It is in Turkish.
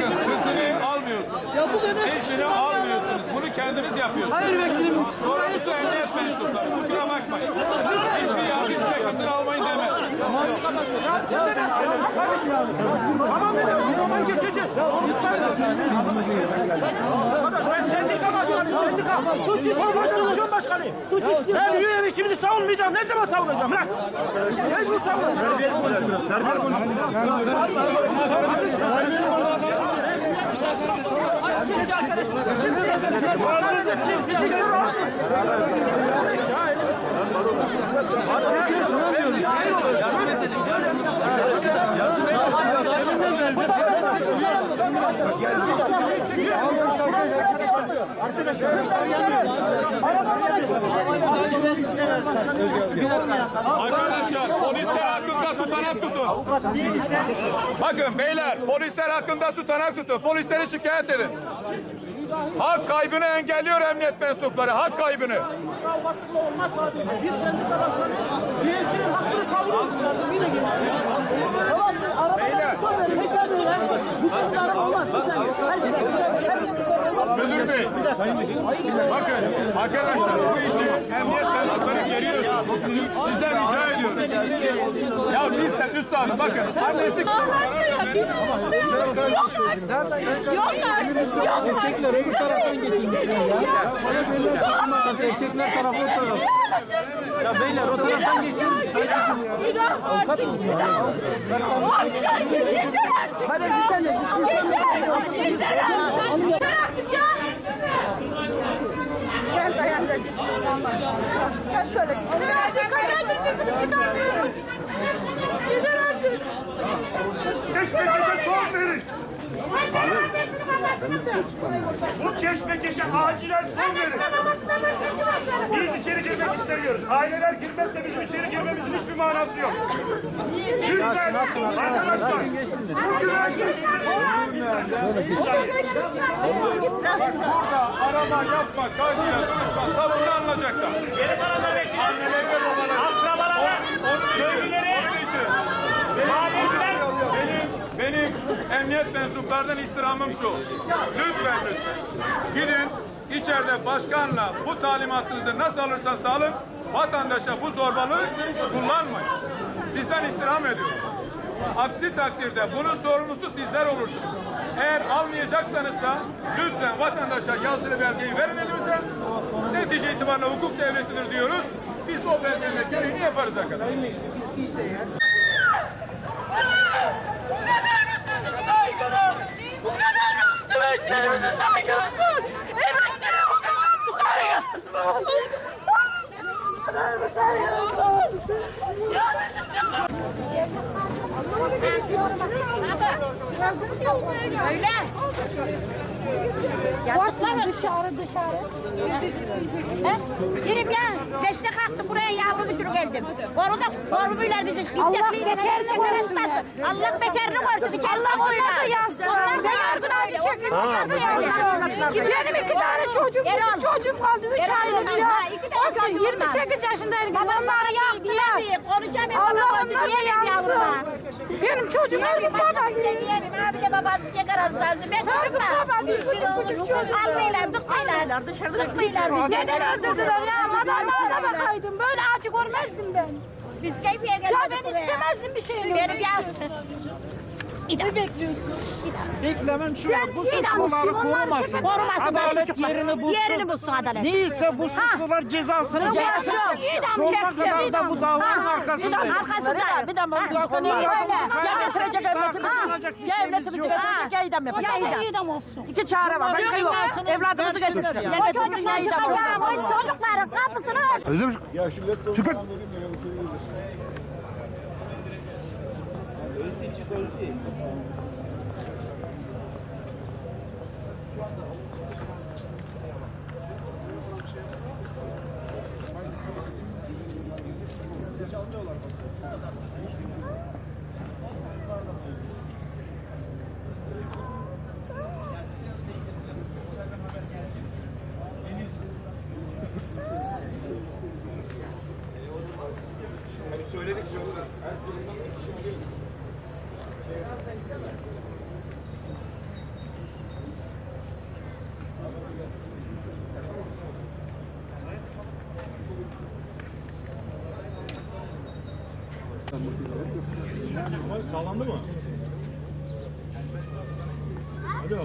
Bakın kızını bu Eşini almıyorsunuz. Bunu kendiniz yapıyorsunuz. Hayır vekilim. Sorumlusu emniyet mensupları. Kusura bakmayın. Hiçbir yargı size kızını almayın demez. Tamam dedim. Buradan geçeceğiz. Arkadaş ben sendika başkanıyım. Sendika. Suç istiyorum. Başkanıyım. Suç istiyorum. Ben üye şimdi savunmayacağım. Ne zaman savunacağım? Bırak. Mecbur savunacağım. Kimse arkadaş bırakın. Kimse arkadaş Kimse arkadaş Yardım edelim. Yardım edelim. Yardım edelim. Arkadaşlar polisler hakkında tutanak tutun. Bakın beyler polisler hakkında tutanak tutun. Polisleri şikayet edin. Hak kaybını engelliyor emniyet mensupları. Hak kaybını. Sadece. Bir saniye araba olmaz. Bir saniye. Herkes, Müdür Bey. Bakın arkadaşlar bu işi emniyet mensupları geriyor. Sizden rica ediyorum. Ya bizden üstadım bakın. Annesi Yok artık. Yok artık. Çekler öbür taraftan geçin. Eşekler tarafı o taraf. Ya beyler o taraftan geçin. Avukat mı? Hadi bir saniye. Gel gel. Şöyle. Artık. Kaç aydır sesimi çıkarmıyorum. Yeter artık. Keşmekeşe son verin. Bu keşmekeşe acilen son verin. Biz içeri girmek istemiyoruz. Aileler girmezse bizim içeri girmemizin hiçbir manası yok. Lütfen arkadaşlar. Bu güvenlik burada arama yapma, karşıya tutma, savunma alınacaklar. Geri kalanlar vekilim. Annelerine babalarına. Akrabalara, Onun için, köylülere, onun için. mahalleciler. Benim, benim emniyet mensuplardan istirhamım şu. Lütfen lütfen. Gidin içeride başkanla bu talimatınızı nasıl alırsanız alın vatandaşa bu zorbalığı kullanmayın. Sizden istirham ediyorum. Aksi takdirde bunun sorumlusu sizler olursunuz. Eğer almayacaksanız da lütfen vatandaşa yazılı belgeyi verin elimize. Netice itibariyle hukuk devletidir diyoruz. Biz o belgenin gereğini yaparız arkadaşlar. Eşlerimizi saygınız? Emekçiye bu kadar mı saygınız? Bu kadar mı saygınız? Dışarı dışarı. He? Girip ya. Beşte kalktım buraya yağlı bir geldim. Orada korumuyla bizi. Allah beterini korusun. Allah beterini korusun. Allah onlar da yazsın. Onlar da yargın çekiyor. Benim iki tane çocuğum, küçük çocuğum kaldı. Üç aylık ya. Olsun 28 yaşındayım. Babamları yaktılar. Allah onları da yansın. Benim çocuğum öldü baba gibi. Abi de babası yakar hastanesi. Ben Öldü baba bir küçük küçük çocuğum. Almayla, tıkmayla, dışarıda tıkmayla. Neden öldürdüler ya? Madallara bakaydım. Böyle acı görmezdim ben. Biz keyfiye geldik Ya ben istemezdim bir şey. Benim ya. Ne bekliyorsun? Beklemem şu Ben bu suçluları korumasın. Korumasın, Adalet yerini bulsun. Yerini bulsun adalet. Neyse bu suçlular cezasını çeksin. Sonuna kadar da bu davanın arkasındayız. Arkasında. Bir de öyle. Ya getirecek bir Ya yok. getirecek ya idam yapacak. Ya idam. olsun. İki çare var. Başka yok. Evladımızı getirecek. ya. Evlatımızın ya idam olacak. Çocukların kapısını Öldü çık öldü. Geç almıyorlar basın. söyledik söyleriz. Her durumdan bir kişi Sağlandı mı? Alo.